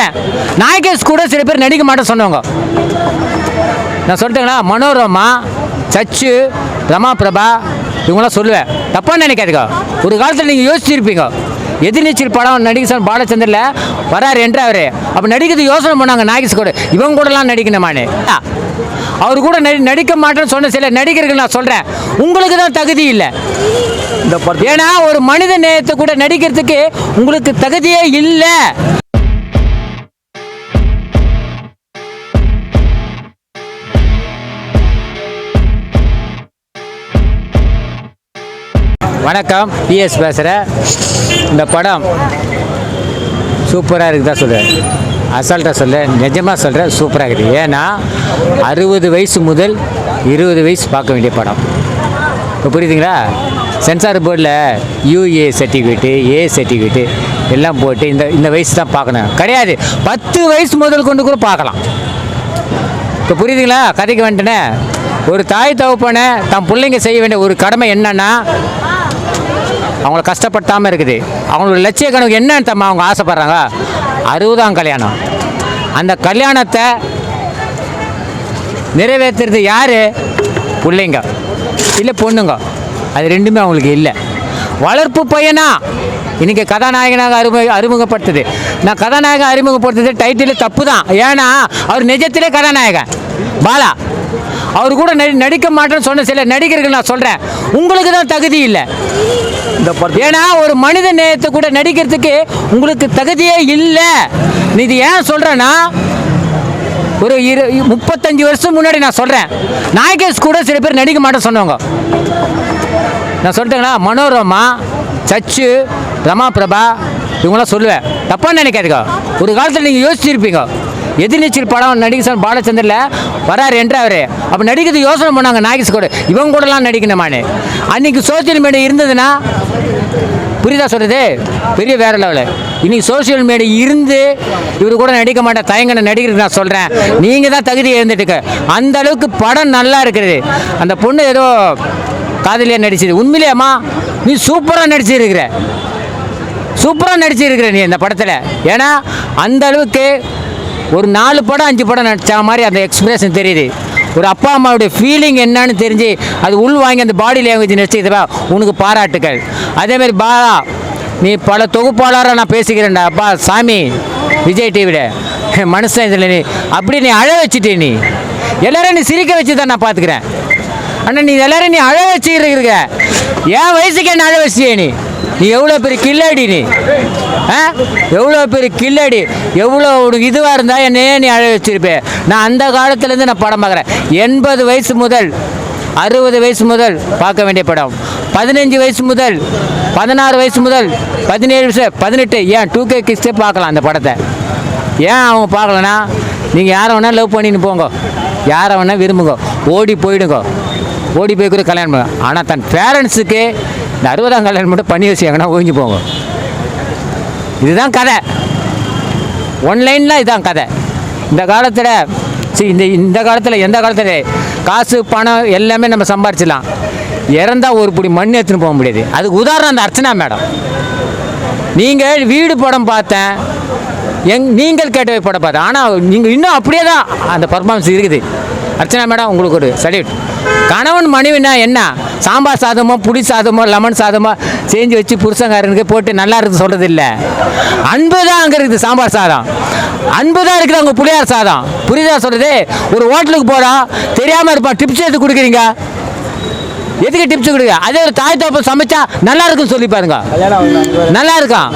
சொல்கிறேன் நாயகேஷ் கூட சில பேர் நடிக்க மாட்டேன் சொன்னவங்க. நான் சொல்லிட்டேங்களா? மனோரமா சச்சு ரமா பிரபா இவங்களாம் சொல்லுவேன். தப்பாக நினைக்காதுங்க. ஒரு காலத்தில் நீங்கள் யோசிச்சிருப்பீங்க. எதிர்நீச்சல் படம் நடிக்க சொன்ன பாலச்சந்தரில் வராரு என்று அவரு. அப்போ நடிக்கிறது யோசனை பண்ணாங்க நாயகேஷ் கூட. இவங்க கூடலாம் நடிக்கணுமானே அவர் கூட நடி நடிக்க மாட்டேன்னு சொன்ன சில நடிகர்கள் நான் சொல்கிறேன் உங்களுக்கு தான் தகுதி இல்லை. ஏன்னா ஒரு மனித நேயத்தை கூட நடிக்கிறதுக்கு உங்களுக்கு தகுதியே இல்லை. வணக்கம். பிஎஸ் பேசுகிறேன் இந்த படம் சூப்பராக இருக்குதா சொல்கிறேன் அசால்ட்டாக சொல்கிறேன் நிஜமாக சொல்கிறேன் சூப்பராக இருக்குது. ஏன்னா அறுபது வயசு முதல் இருபது வயசு பார்க்க வேண்டிய படம். இப்போ புரியுதுங்களா? சென்சார் போர்டில் யூஏ சர்டிஃபிகேட்டு ஏ சர்டிஃபிகேட்டு எல்லாம் போட்டு இந்த இந்த வயசு தான் பார்க்கணும். கிடையாது. பத்து வயசு முதல் கொண்டு கூட பார்க்கலாம். இப்போ புரியுதுங்களா? கதைக்கு வந்துட்டேனே. ஒரு தாய் தகப்பனை தன் பிள்ளைங்க செய்ய வேண்டிய ஒரு கடமை என்னன்னா அவங்கள கஷ்டப்படுத்தாமல் இருக்குது. அவங்களோட லட்சிய கணக்கு என்னன்னு தம்மா அவங்க ஆசைப்படுறாங்க? அறுபதாம் கல்யாணம். அந்த கல்யாணத்தை நிறைவேற்றுறது யார்? பிள்ளைங்க. இல்லை பொண்ணுங்க. அது ரெண்டுமே அவங்களுக்கு இல்லை. வளர்ப்பு பையனா? இன்றைக்கி கதாநாயகனாக அறிமுக அறிமுகப்படுத்துது. நான் கதாநாயகன் அறிமுகப்படுத்துறது டைட்டில் தப்பு தான் ஏன்னா அவர் நிஜத்திலே கதாநாயகன். பாலா அவர் கூட நடி நடிக்க மாட்டேன்னு சொன்ன சில நடிகர்கள் நான் சொல்கிறேன் உங்களுக்கு தான் தகுதி இல்லை. இந்த படத்தை ஏன்னா ஒரு மனித நேயத்தை கூட நடிக்கிறதுக்கு உங்களுக்கு தகுதியே இல்லை. நீ இது ஏன் சொல்கிறேன்னா ஒரு இரு முப்பத்தஞ்சு வருஷம் முன்னாடி நான் சொல்கிறேன் நாயகேஷ் கூட சில பேர் நடிக்க மாட்டேன் சொன்னவங்க. நான் சொல்லிட்டேங்களா? மனோரமா சச்சு ரமா பிரபா இவங்களாம் சொல்லுவேன். தப்பாக நினைக்காதுங்க. ஒரு காலத்தில் நீங்கள் யோசிச்சிருப்பீங்க. எதிர்நீச்சல் படம் நடிக்க சொன்ன பாலச்சந்திரில் வராரு என்று அவர். அப்போ நடிக்கிறது யோசனை பண்ணாங்க நாகேஷ் கூட. இவங்க கூடலாம் நடிக்கணுமானே அன்றைக்கி சோசியல் மீடியா இருந்ததுன்னா புரியுதா சொல்கிறது பெரிய வேற லெவலு இன்னைக்கு சோஷியல் மீடியா இருந்து இவர் கூட நடிக்க மாட்டேன் தயங்கின நடிகருக்கு நான் சொல்கிறேன் நீங்கள் தான் தகுதி இருந்துட்டுக்க அந்த அளவுக்கு படம் நல்லா இருக்குது. அந்த பொண்ணு ஏதோ காதலியாக நடிச்சது உண்மையிலேயேம்மா நீ சூப்பராக நடிச்சிருக்கிற. சூப்பராக நடிச்சிருக்கிற நீ இந்த படத்தில். ஏன்னா அந்த அளவுக்கு ஒரு நாலு படம் அஞ்சு படம் நடிச்ச மாதிரி அந்த எக்ஸ்பிரஷன் தெரியுது. ஒரு அப்பா அம்மாவுடைய ஃபீலிங் என்னன்னு தெரிஞ்சு அது உள் வாங்கி அந்த பாடி லாங்குவேஜ் நடிச்சதுப்பா உனக்கு பாராட்டுக்கள். அதேமாதிரி பாலா நீ பல தொகுப்பாளராக நான் பேசிக்கிறேன்டா. அப்பா சாமி விஜய் டிவியில் மனுஷன் இதில் நீ அப்படி நீ அழ வச்சுட்டே நீ. எல்லாரும் நீ சிரிக்க வச்சு தான் நான் பார்த்துக்கிறேன் அண்ணா நீ எல்லாரும் நீ அழ வச்சுக்கிட்டு இருக்க. என் வயசுக்கு என்ன அழ வச்சியே நீ? நீ எவ்வளோ பெரிய கில்லாடி நீ? எவ்வளோ பெரிய கில்லடி? எவ்வளோ உனக்கு இதுவாக இருந்தால் என்னையே நீ அழ வச்சிருப்பேன் நான் அந்த காலத்துலேருந்து நான் படம் பார்க்குறேன். எண்பது வயசு முதல் அறுபது வயசு முதல் பார்க்க வேண்டிய படம். பதினஞ்சு வயசு முதல் பதினாறு வயசு முதல் பதினேழு வயசு பதினெட்டு. ஏன் டூ கே கிஸ்டே பார்க்கலாம் அந்த படத்தை? ஏன் அவங்க பார்க்கலனா? நீங்கள் யாரை வேணால் லவ் பண்ணின்னு போங்க. யாரை வேணால் விரும்புங்க. ஓடி போயிடுங்க. ஓடி போய் கூட கல்யாணம் பண்ணுங்க ஆனால் தன் பேரண்ட்ஸுக்கு இந்த அறுபதாம் கல்யாணம் மட்டும் பண்ணி வச்சுங்கன்னா ஓய்ஞ்சு போங்க. இதுதான் கதை. ஒன்லைனில் இதுதான் கதை. இந்த காலத்தில் சரி இந்த இந்த காலத்தில் எந்த காலத்தில் காசு பணம் எல்லாமே நம்ம சம்பாரிச்சிடலாம். இறந்தால் ஒரு பிடி மண் எடுத்துன்னு போக முடியாது. அதுக்கு உதாரணம் அந்த அர்ச்சனா மேடம். நீங்கள் வீடு படம் பார்த்தேன். எங் நீங்கள் கேட்டவை படம் பார்த்தேன். ஆனால் நீங்கள் இன்னும் அப்படியே தான் அந்த பர்ஃபார்மன்ஸ் இருக்குது. அர்ச்சனா மேடம் உங்களுக்கு ஒரு சல்யூட் கணவன் மனைவினா என்ன? சாம்பார் சாதமோ புளி சாதமோ லெமன் சாதமோ செஞ்சு வச்சு புருஷங்காரனுக்கு போட்டு நல்லா இருக்குது சொல்கிறது இல்லை அன்பு தான் அங்கே இருக்குது சாம்பார் சாதம். அன்பு தான் இருக்குது அங்கே புளியார் சாதம். புரியுதா சொல்கிறது ஒரு ஹோட்டலுக்கு போகிறோம் தெரியாமல் இருப்பான் டிப்ஸ் எடுத்து கொடுக்குறீங்க? எதுக்கு டிப்ஸ் கொடுங்க அதே ஒரு தாய் தோப்பம் சமைச்சா நல்லா இருக்குன்னு சொல்லி பாருங்க. நல்லா இருக்கும்